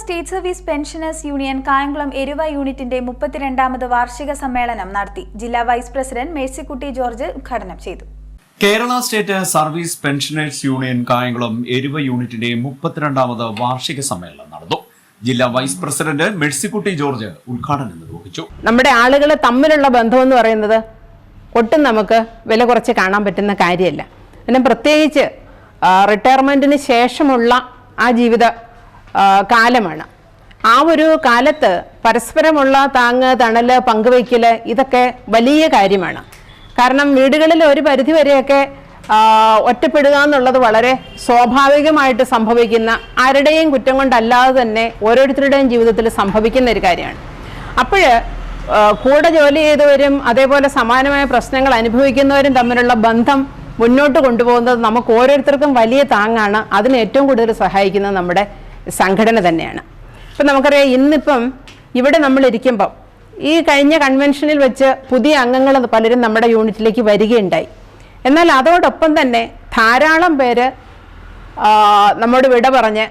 State service pensioners union Kayamkulam Eruva യൂണിറ്റിന്റെ മുപ്പത്തിരണ്ടാമത് വാർഷിക സമ്മേളനം നടത്തി. ജില്ലാ വൈസ് പ്രസിഡന്റ് മേഴ്സിക്കുട്ടി ജോർജ് ഉദ്ഘാടനം ചെയ്തു. Kerala state service pensioners union Kayamkulam Eruva യൂണിറ്റിന്റെ മുപ്പത്തിരണ്ടാമത് വാർഷിക സമ്മേളനം നടന്നു. ജില്ലാ വൈസ് പ്രസിഡന്റ് മെഴ്സിക്കുട്ടി ജോർജ് ഉദ്ഘാടനം നിർവഹിച്ചു. നമ്മുടെ ആളുകൾ തമ്മിലുള്ള ബന്ധം എന്ന് പറയുന്നത് ഒട്ടും നമുക്ക് വില കുറച്ച് കാണാൻ പറ്റുന്ന കാര്യമല്ല. പിന്നെ പ്രത്യേകിച്ച് റിട്ടയർമെന്റിന് ശേഷമുള്ള ആ ജീവിത കാലമാണ്. ആ ഒരു കാലത്ത് പരസ്പരമുള്ള താങ്ങ് തണൽ പങ്കുവയ്ക്കൽ ഇതൊക്കെ വലിയ കാര്യമാണ്. കാരണം വീടുകളിൽ ഒരു പരിധിവരെയൊക്കെ ഒറ്റപ്പെടുക എന്നുള്ളത് വളരെ സ്വാഭാവികമായിട്ട് സംഭവിക്കുന്ന ആരുടെയും കുറ്റം കൊണ്ടല്ലാതെ തന്നെ ഓരോരുത്തരുടെയും ജീവിതത്തിൽ സംഭവിക്കുന്ന ഒരു കാര്യമാണ്. അപ്പോൾ കൂടെ ജോലി ചെയ്തവരും അതേപോലെ സമാനമായ പ്രശ്നങ്ങൾ അനുഭവിക്കുന്നവരും തമ്മിലുള്ള ബന്ധം മുന്നോട്ട് കൊണ്ടുപോകുന്നത് നമുക്ക് ഓരോരുത്തർക്കും വലിയ താങ്ങാണ്. അതിന് ഏറ്റവും കൂടുതൽ സഹായിക്കുന്നത് നമ്മുടെ സംഘടന തന്നെയാണ്. ഇപ്പം നമുക്കറിയാം ഇന്നിപ്പം ഇവിടെ നമ്മൾ ഇരിക്കുമ്പം ഈ കഴിഞ്ഞ കൺവെൻഷനിൽ വെച്ച് പുതിയ അംഗങ്ങൾ പലരും നമ്മുടെ യൂണിറ്റിലേക്ക് വരികയുണ്ടായി. എന്നാൽ അതോടൊപ്പം തന്നെ ധാരാളം പേര് നമ്മോട് വിട പറഞ്ഞ്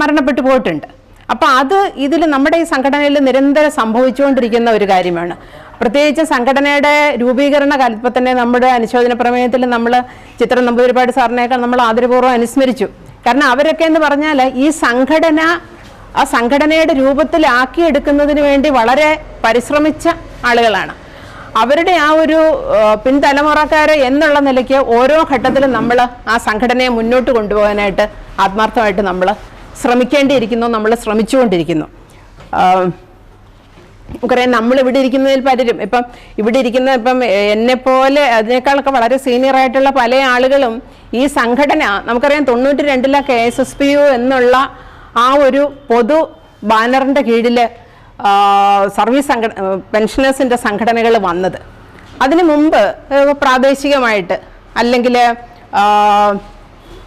മരണപ്പെട്ടു പോയിട്ടുണ്ട്. അപ്പോൾ അത് ഇതിൽ നമ്മുടെ ഈ സംഘടനയിൽ നിരന്തരം സംഭവിച്ചുകൊണ്ടിരിക്കുന്ന ഒരു കാര്യമാണ്. പ്രത്യേകിച്ച് സംഘടനയുടെ രൂപീകരണ കാലത്ത് തന്നെ നമ്മുടെ അനുശോചന പ്രമേയത്തിൽ നമ്മൾ ചിത്രം നമ്പൂതിരിപ്പാട് സാറിനേക്കാൾ നമ്മൾ ആദരപൂർവം അനുസ്മരിച്ചു. കാരണം അവരൊക്കെ എന്ന് പറഞ്ഞാൽ ഈ സംഘടന ആ സംഘടനയുടെ രൂപത്തിലാക്കിയെടുക്കുന്നതിന് വേണ്ടി വളരെ പരിശ്രമിച്ച ആളുകളാണ്. അവരുടെ ആ ഒരു പിൻതലമുറക്കാര് എന്നുള്ള നിലയ്ക്ക് ഓരോ ഘട്ടത്തിലും നമ്മൾ ആ സംഘടനയെ മുന്നോട്ട് കൊണ്ടുപോകാനായിട്ട് ആത്മാർത്ഥമായിട്ട് നമ്മൾ ശ്രമിക്കേണ്ടിയിരിക്കുന്നു നമ്മൾ ശ്രമിച്ചുകൊണ്ടിരിക്കുന്നു. നമുക്കറിയാം നമ്മൾ ഇവിടെ ഇരിക്കുന്നതിൽ പലരും. ഇപ്പം ഇവിടെ ഇരിക്കുന്ന ഇപ്പം എന്നെ പോലെ അതിനേക്കാളൊക്കെ വളരെ സീനിയർ ആയിട്ടുള്ള പല ആളുകളും ഈ സംഘടന നമുക്കറിയാം തൊണ്ണൂറ്റി രണ്ടിലെ K S S P U എന്നുള്ള ആ ഒരു പൊതു ബാനറിന്റെ കീഴിൽ സർവീസ് സംഘ പെൻഷനേഴ്സിന്റെ സംഘടനകൾ വന്നത്. അതിനു മുമ്പ് പ്രാദേശികമായിട്ട് അല്ലെങ്കിൽ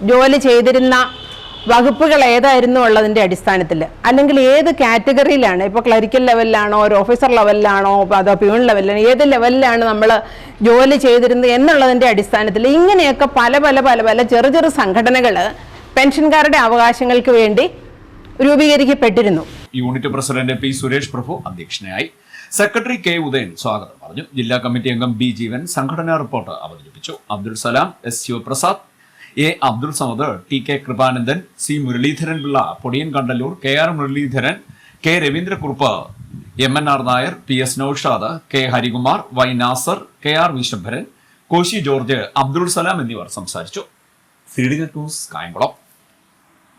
ജോലി ചെയ്തിരുന്ന വകുപ്പുകൾ ഏതായിരുന്നു ഉള്ളതിന്റെ അടിസ്ഥാനത്തിൽ അല്ലെങ്കിൽ ഏത് കാറ്റഗറിയിലാണ്? ഇപ്പോൾ ക്ലറിക്കൽ ലെവലിലാണോ ഒരു ഓഫീസർ ലെവലിലാണോ അതോ പ്യൂൺ ലെവലിലാണോ ഏത് ലെവലിലാണ് നമ്മൾ ജോലി ചെയ്തിരുന്നത് എന്നുള്ളതിന്റെ അടിസ്ഥാനത്തിൽ ഇങ്ങനെയൊക്കെ പല പല പല പല ചെറു ചെറു സംഘടനകൾ പെൻഷൻകാരുടെ അവകാശങ്ങൾക്ക് വേണ്ടി രൂപീകരിക്കപ്പെട്ടിരുന്നു. Unit president P Suresh Prabhu അധ്യക്ഷനായി സെക്രട്ടറി കെ ഉദയൻ സ്വാഗതം പറഞ്ഞു. ജില്ലാ കമ്മിറ്റി അംഗം ബി ജീവൻ സംഘടനാ റിപ്പോർട്ട് അവതരിപ്പിച്ചു. Abdul Salam S Sivaprasad A Abdul Samad T K Kripanandan C Muraleedharan Pillai Podiyan Kandalloor K R Muraleedharan K Ravindrakurup M N R Nair P S Noushad K Harikumar Y Nasar K R Vishambharan Koshy George Abdul Salam എന്നിവർ സംസാരിച്ചു. C D news Kayamkulam.